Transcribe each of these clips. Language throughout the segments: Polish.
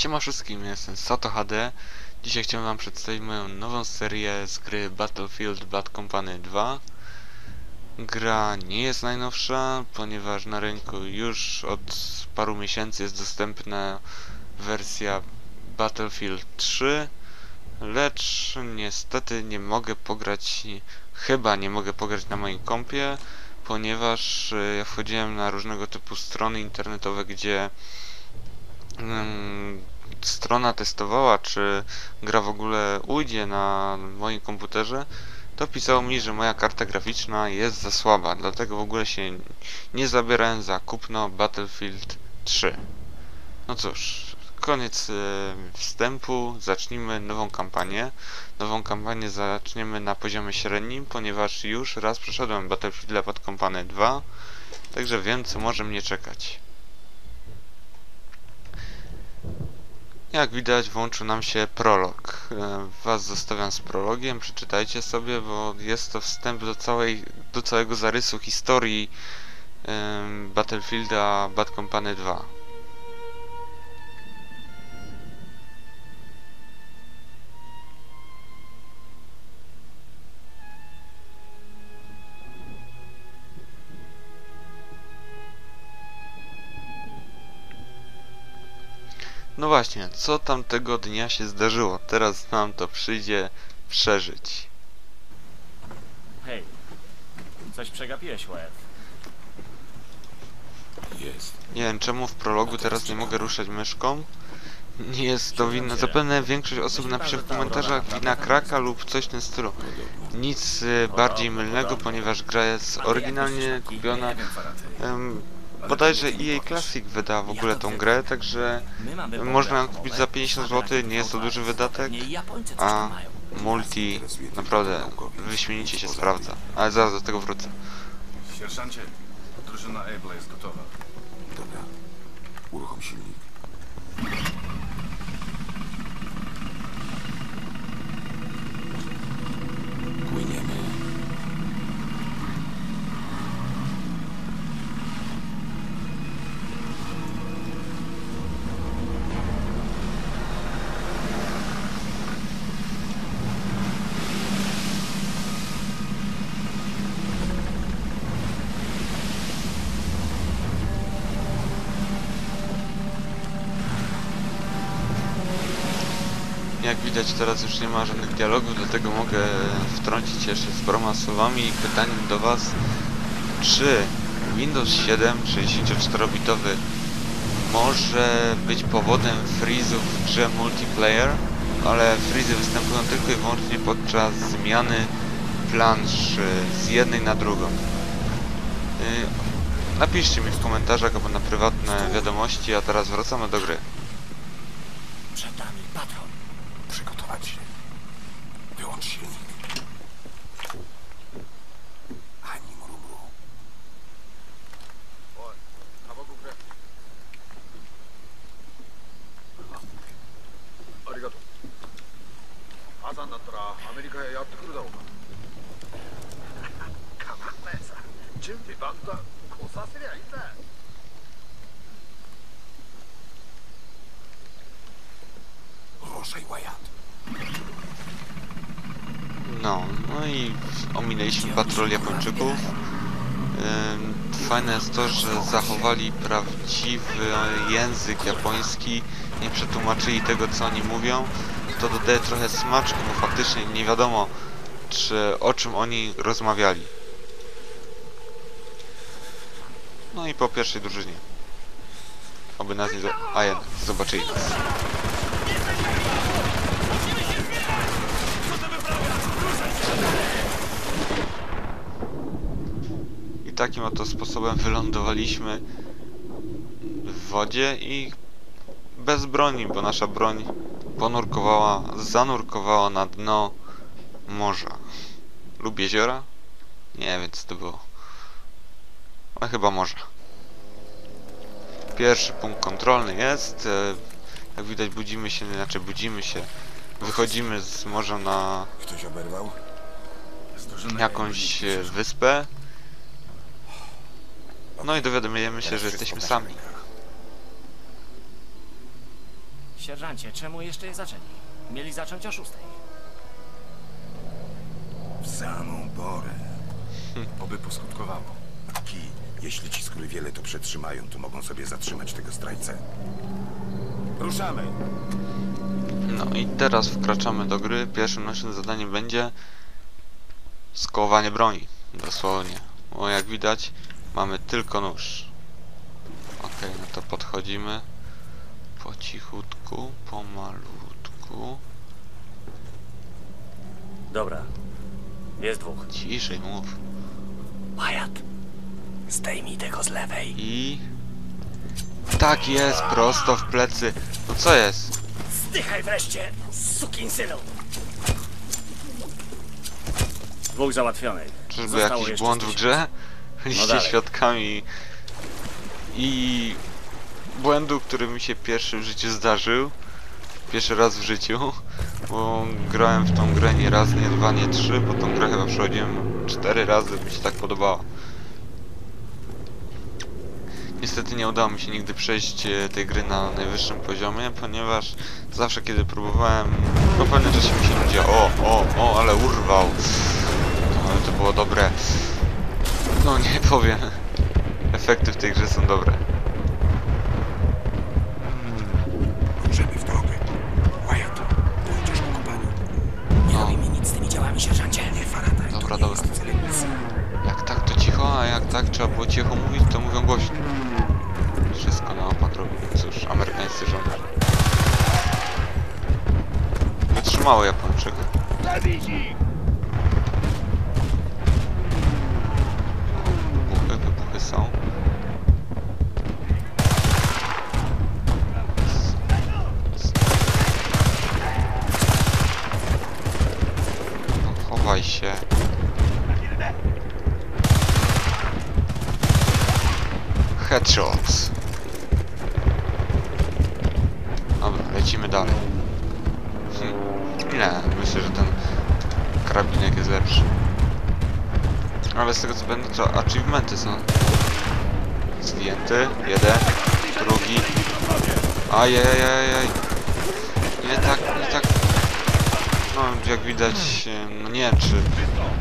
Siema wszystkim, jestem Sato HD. Dzisiaj chciałem wam przedstawić moją nową serię z gry Battlefield Bad Company 2. Gra nie jest najnowsza, ponieważ na rynku już od paru miesięcy jest dostępna wersja Battlefield 3, lecz niestety nie mogę pograć, chyba nie mogę pograć na moim kompie, ponieważ e, ja wchodziłem na różnego typu strony internetowe, gdzie strona testowała, czy gra w ogóle ujdzie na moim komputerze, to pisało mi, że moja karta graficzna jest za słaba, dlatego w ogóle się nie zabierałem za kupno Battlefield 3. No cóż, koniec e, wstępu, zacznijmy nową kampanię. Nową kampanię zaczniemy na poziomie średnim, ponieważ już raz przeszedłem Battlefield Bad Company 2, także wiem co może mnie czekać. Jak widać włączył nam się prolog. E, Was zostawiam z prologiem, przeczytajcie sobie, bo jest to wstęp do całej, do całego zarysu historii em, Battlefielda Bad Company 2. No właśnie, co tamtego dnia się zdarzyło? Teraz nam to przyjdzie przeżyć. Hej, coś przegapiłeś, Wes. Jest. Nie wiem czemu w prologu teraz nie mogę ruszać myszką. Nie jest to wina. Zapewne większość osób napisze w komentarzach wina kraka lub coś w tym stylu. Nic y, bardziej mylnego, ponieważ gra jest oryginalnie kupiona. Um, bodajże EA Classic wyda w ogóle tą grę, także można ją kupić za 50 zł, nie jest to duży wydatek, a multi naprawdę wyśmienicie się sprawdza. Ale zaraz do tego wrócę. Sierżancie, drużyna Able jest gotowa. Dobra. Uruchom silnik. Jak widać teraz już nie ma żadnych dialogów, dlatego mogę wtrącić jeszcze z paroma słowami i pytaniem do Was, czy Windows 7 64-bitowy może być powodem freezów w grze multiplayer, ale freezy występują tylko i wyłącznie podczas zmiany plansz z jednej na drugą. Y, Napiszcie mi w komentarzach albo na prywatne wiadomości, a teraz wracamy do gry. Przed nami patrol. Przygotować się. Wyłącz silnik. Ani mrumru. おい、タバコくれ。あありがとう。朝になったらアメリカへやってくるだろう。か。かまんないさ。準備万端、こさせりゃいいんだ。I ominęliśmy patrol Japończyków. Fajne jest to, że zachowali prawdziwy język japoński, nie przetłumaczyli tego co oni mówią. To dodaje trochę smaczku, bo faktycznie nie wiadomo czy o czym oni rozmawiali. No i po pierwszej drużynie. Oby nas nie... zo- A jednak, zobaczyli nas. I takim oto sposobem wylądowaliśmy w wodzie i bez broni, bo nasza broń ponurkowała, zanurkowała na dno morza lub jeziora. Nie wiem, co to było. Ale chyba morza. Pierwszy punkt kontrolny jest. e, Jak widać budzimy się, znaczy budzimy się. Wychodzimy z morza na Ktoś oberwał? Jakąś wyspę. No i dowiadujemy się, że jesteśmy sami. Sierżancie, czemu jeszcze je zaczęli? Mieli zacząć o szóstej. W samą porę. Oby poskutkowało. Ki, jeśli ci wiele to przetrzymają, to mogą sobie zatrzymać tego zdrajcę. Ruszamy. No i teraz wkraczamy do gry. Pierwszym naszym zadaniem będzie skołowanie broni. Dosłownie. Bo jak widać mamy tylko nóż. Okej, no to podchodzimy po cichutku, pomalutku. Dobra. Jest dwóch. Ciszej mów. Wyatt, zdejmij tego z lewej. I... Tak jest, prosto w plecy. No co jest? Zdychaj wreszcie, sukinsynu! Dwóch załatwionych. Czyżby Zostało jakiś błąd w grze? Byliście dalej. świadkami i błędu, który mi się pierwszy w życiu zdarzył. Pierwszy raz w życiu, bo grałem w tą grę nie raz, nie dwa, nie trzy, bo tą grę chyba przechodziłem cztery razy, mi się tak podobała. Niestety nie udało mi się nigdy przejść e, tej gry na najwyższym poziomie, ponieważ zawsze kiedy próbowałem, po pewnym czasie mi się ludzie, o, o, o, ale urwał. No, ale to było dobre. No nie powiem. Efekty w tej grze są dobre. Ruszamy w drogę. Wyatt, pójdziesz ku kopaniu. Nie robi mi nic z tymi działami, sierżancie. Nie, Faraday, Dobra, nie dobra. Jak tak to cicho, a jak tak trzeba było cicho mówić, to mówią głośno. Wszystko na opak robią. Cóż, amerykańscy żołnierze. Wytrzymały Japończyk. Wybuchy, karabinek jest lepszy. Ale z tego co będę, to achievementy są. Zdjęty, jeden, drugi. Ajajajajaj. Nie tak, nie tak. No, jak widać, no nie czy...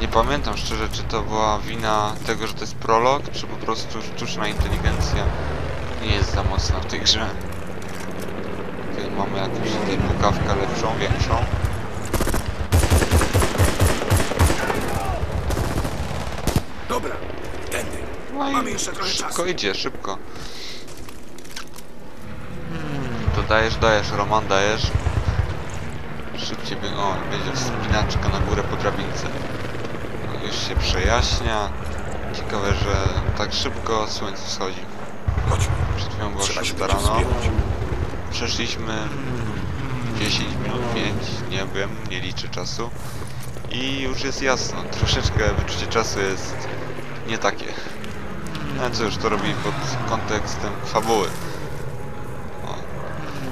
Nie pamiętam szczerze, czy to była wina tego, że to jest prolog, czy po prostu sztuczna inteligencja nie jest za mocna w tej grze. Tutaj mamy jakąś tutaj pukawkę lepszą, większą. Dobra, tędy. No i Mamy jeszcze trochę szybko czasu. idzie, szybko. To dajesz, dajesz, Roman, dajesz. Szybciej by... O, będzie wspinaczka na górę po drabince. No, już się przejaśnia. Ciekawe, że tak szybko słońce wschodzi. Chodźmy. Przed chwilą się 6 będzie rano. Przeszliśmy 10 minut 5, nie wiem, nie liczę czasu. I już jest jasno, troszeczkę wyczucie czasu jest nie takie. No cóż, to robi pod kontekstem fabuły. O.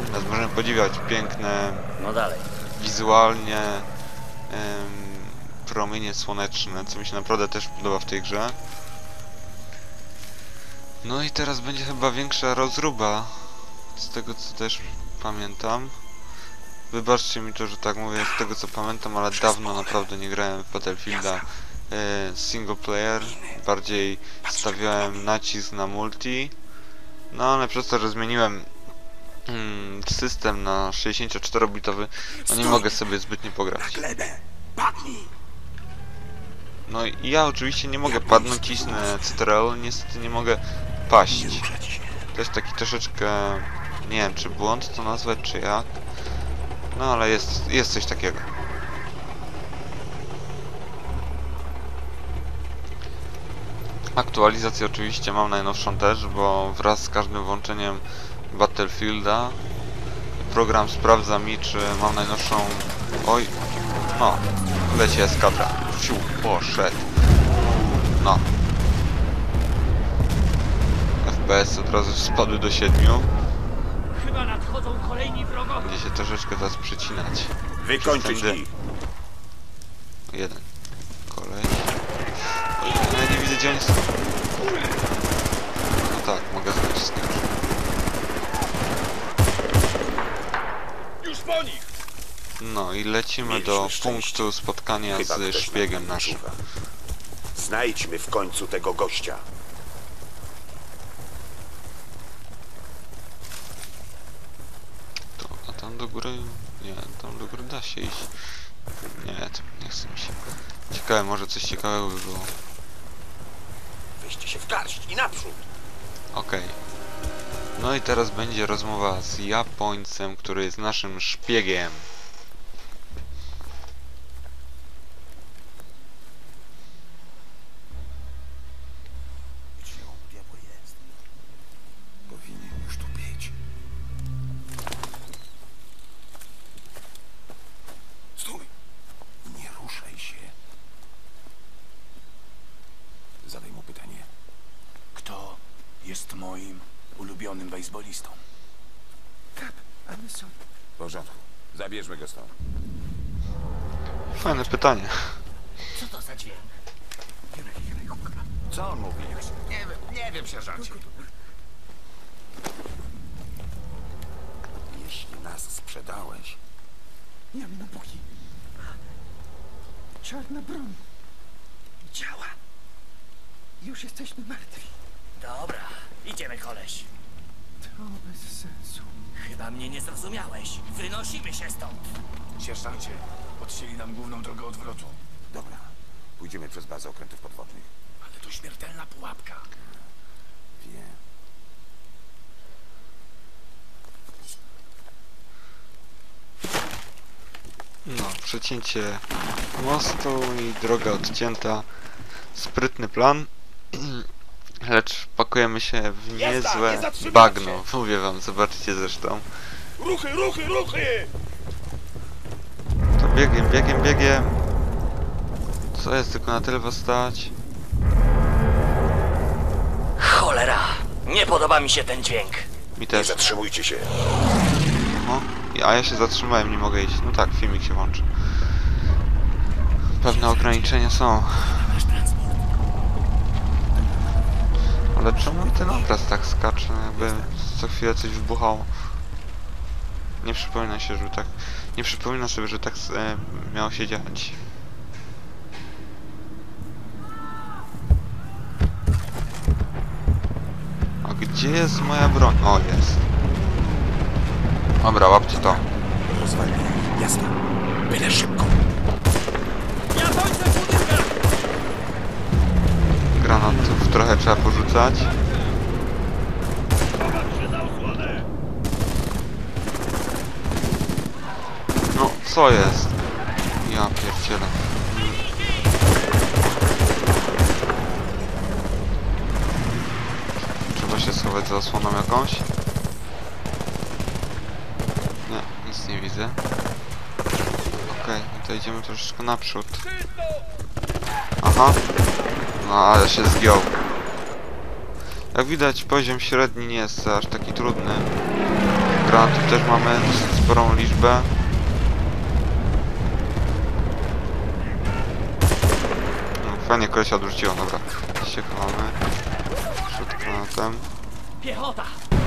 Teraz możemy podziwiać piękne, No dalej. wizualnie em, promienie słoneczne, co mi się naprawdę też podoba w tej grze. No i teraz będzie chyba większa rozruba, z tego co też pamiętam. Wybaczcie mi to, że tak mówię, z tego co pamiętam, ale dawno naprawdę nie grałem w Battlefielda single player. Bardziej stawiałem nacisk na multi. No ale przez to, że zmieniłem mm, system na 64-bitowy, no nie mogę sobie zbytnio pograć. No i ja oczywiście nie mogę padnąć, cisnę CTRL, niestety nie mogę paść. To jest taki troszeczkę, nie wiem czy błąd to nazwać, czy jak. No ale jest, jest coś takiego. Aktualizację oczywiście mam najnowszą też, bo wraz z każdym włączeniem Battlefielda program sprawdza mi, czy mam najnowszą... Oj, no, leci eskadra. Fiu, poszedł. No. FPS od razu spadły do 7. Chyba nadchodzą kolejni wrogowie. Będzie się troszeczkę teraz przycinać. Wykończyć ich. Jeden. Widzę gdzie oni są. No tak, mogę znaleźć skończyć. Już po nich! No i lecimy Mieliśmy do szczęście. punktu spotkania Chyba z szpiegiem naszym. czuwa. Znajdźmy w końcu tego gościa. To, a tam do góry... Nie, tam do góry da się iść. Nie, to nie chce mi się. Ciekawe, może coś ciekawego by było. Weźcie się w garść i naprzód. Okej. No i teraz będzie rozmowa z Japońcem, który jest naszym szpiegiem. Gdzie on diabła jest? Powinien już tu być. Stój! Nie ruszaj się. Zadaj mu pytanie. Kto jest moim ulubionym bejsbolistą? W porządku. Zabierzmy go stąd. Fajne pytanie. Co to za dźwięk? Co on mówi? Nie wiem, nie wiem, sierżancie. Jeśli nas sprzedałeś, Jamne bogi. Czarna broń. Działa. Już jesteśmy martwi. Dobra, idziemy koleś. To bez sensu. Chyba mnie nie zrozumiałeś. Wynosimy się stąd. Sierżancie, odcięli nam główną drogę odwrotu. dobra. Pójdziemy przez bazę okrętów podwodnych. Ale to śmiertelna pułapka. Wiem. No, przecięcie mostu i droga odcięta. Sprytny plan. Lecz pakujemy się w niezłe nie bagno. Mówię wam, zobaczycie zresztą. Ruchy, ruchy, ruchy! To biegiem, biegiem, biegiem. Co jest, tylko na tyle was stać? Cholera! Nie podoba mi się ten dźwięk. Mi Nie też. zatrzymujcie się. O, a ja się zatrzymałem, nie mogę iść. No tak, filmik się włączy. Pewne ograniczenia są. Ale czemu mi ten obraz tak skacze, jakby co chwilę coś wybuchało? Nie przypomina się, że tak... Nie przypomina sobie, że tak e, miało się dziać. A gdzie jest moja broń? O, jest. Dobra, łapcie to. Rozwalnie. Jasne. Byle szybko. W budynkach! Trochę trzeba porzucać. No, co jest? Ja pierdzielę. Trzeba się schować za osłoną jakąś? Nie, nic nie widzę. Okej, no to idziemy troszeczkę naprzód. Aha. No, ale się zgiął. Jak widać, poziom średni nie jest aż taki trudny. Granatów też mamy dosyć sporą liczbę. No, fajnie koleś odrzuciło, dobra. Się chowamy. Przed granatem. Piechota!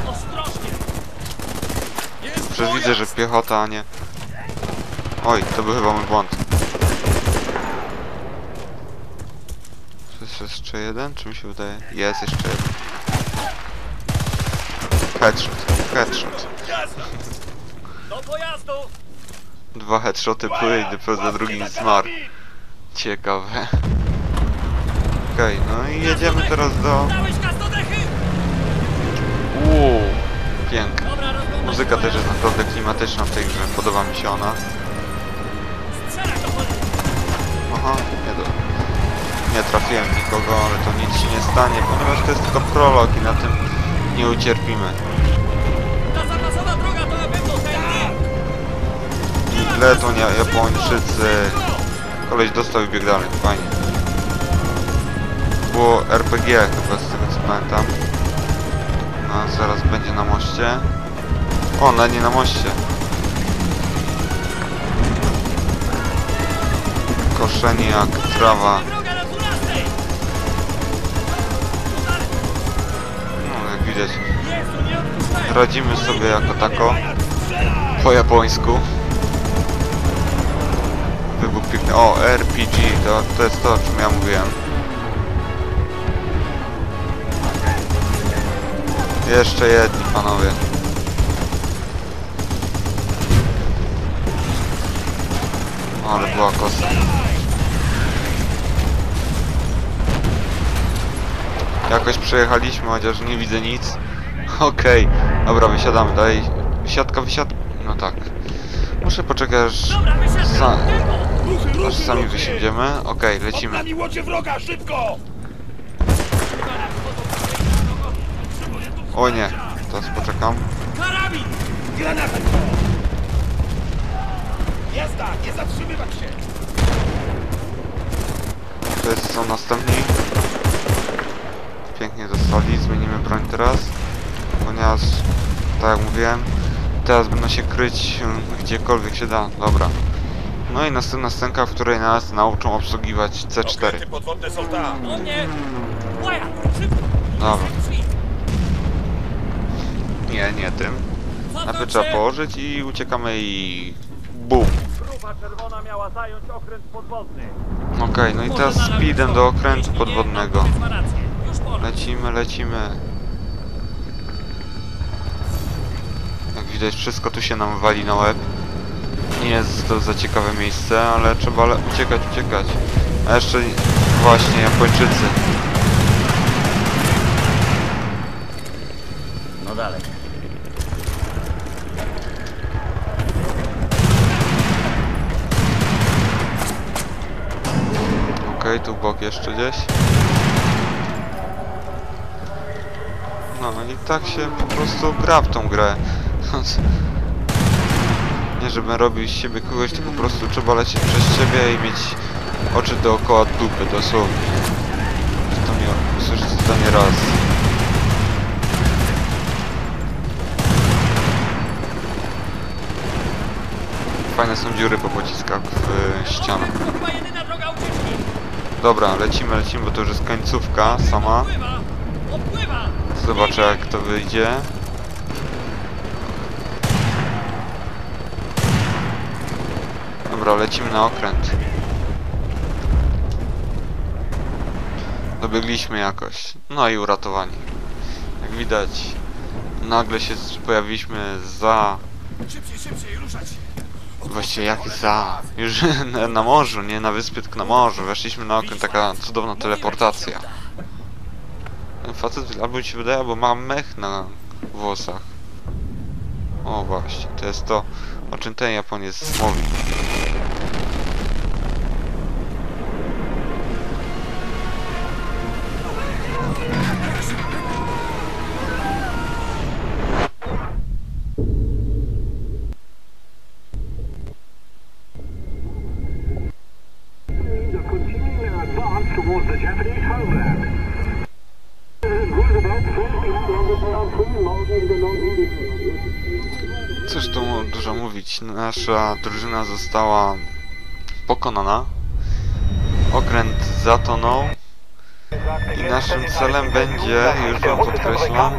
Ostrożnie! Przecież widzę, że piechota, a nie... Oj, to był chyba mój błąd. Czy jest jeszcze jeden? Czy mi się wydaje? Jest jeszcze jeden. Headshot, headshot. Jazda! Do pojazdu! Dwa headshoty były i dopiero drugi zmarł. Ciekawe. Okej, no i jedziemy teraz do... Uuu, pięknie. Muzyka też jest naprawdę klimatyczna w tej grze, podoba mi się ona. Aha, nie, do... nie trafiłem nikogo, ale to nic się nie stanie, ponieważ to jest tylko prolog i na tym nie ucierpimy. Ja- Japończycy. Koleś dostał i biegł dalej, fajnie. Było RPG chyba z tego co pamiętam. A zaraz będzie na moście. O, na nie na moście. Koszenie jak trawa. Droga na 12! No, jak widać, radzimy sobie jako tako. Po japońsku. Piękny. O, RPG, to, to jest to, o czym ja mówiłem. Jeszcze jedni panowie. Ale była kosa. Jakoś przejechaliśmy, chociaż nie widzę nic. Okej, dobra, wysiadamy dalej. Wysiadka, wysiadka. No tak. Muszę poczekać, aż, Dobra, aż sami wysiądziemy. Okej, lecimy. łodzie wroga, szybko! O nie, teraz poczekam. Karabin! Granaty! Jazda, nie zatrzymywać się! To jest, są następni. Pięknie dostali, zmienimy broń teraz. Ponieważ, tak jak mówiłem, teraz będą się kryć mm, gdziekolwiek się da. Dobra. No i następna scenka, w której nas nauczą obsługiwać C4. podwodne są tam! O mnie! Łaja! Szybko! Dobra. Nie, nie tym. Najpierw trzeba położyć i uciekamy i... BUM! Grupa czerwona miała zająć okręt podwodny. Okej, no i teraz speedem do okrętu nie, podwodnego. Już pora. Lecimy, lecimy. Jak widać, wszystko tu się nam wali na łeb. Nie jest to za ciekawe miejsce, ale trzeba le- uciekać, uciekać. A jeszcze właśnie Japończycy. No dalej. Okej, tu bok jeszcze gdzieś. No i tak się po prostu gra w tą grę. Nie żebym robił z siebie kogoś, to po prostu trzeba lecieć przez siebie i mieć oczy dookoła dupy, dosłownie. To mi usłyszycie to nie raz. Fajne są dziury po pociskach w y, ścianach. Dobra, lecimy, lecimy, bo to już jest końcówka sama. Zobaczę jak to wyjdzie. Dobra, lecimy na okręt. Dobiegliśmy jakoś. No i uratowani. Jak widać, nagle się pojawiliśmy za... Szybciej, szybciej, ruszać! Właściwie jak za... Już na, na morzu, nie na wyspie, tylko na morzu. Weszliśmy na okręt, taka cudowna teleportacja. Ten facet albo mi się wydaje, albo ma mech na włosach. O właśnie, to jest to, o czym ten Japoniec mówi. Cóż tu dużo mówić, nasza drużyna została pokonana. Okręt zatonął i naszym celem będzie, już wam podkreślam,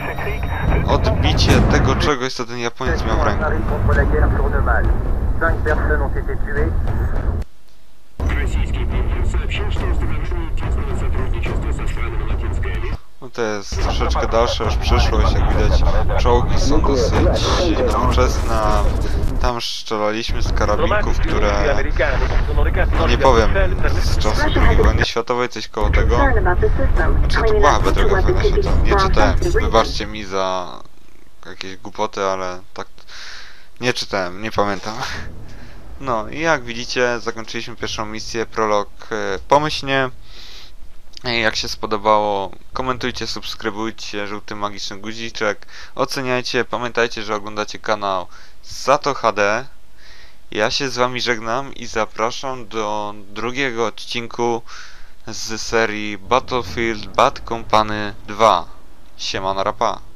odbicie tego czegoś, co ten Japoniec miał w ręku. contre la guerre sur deux mâles. Cinq personnes ont été tuées. Российский премьер сообщил, что установили тесное сотрудничество со странами Латинской no to jest troszeczkę dalsza już przyszłość, jak widać czołgi są dosyć nowoczesne. Tam strzelaliśmy z karabinków, które no nie powiem z czasu II wojny światowej, coś koło tego. Czy to była chyba druga wojna światowa? Nie czytałem. Wybaczcie mi za jakieś głupoty, ale tak nie czytałem, nie pamiętam. No i jak widzicie, zakończyliśmy pierwszą misję, prolog e, pomyślnie. Jak się spodobało, komentujcie, subskrybujcie, żółty magiczny guziczek, oceniajcie, pamiętajcie, że oglądacie kanał Sato HD. Ja się z wami żegnam i zapraszam do drugiego odcinku z serii Battlefield Bad Company 2. Siema na rapa.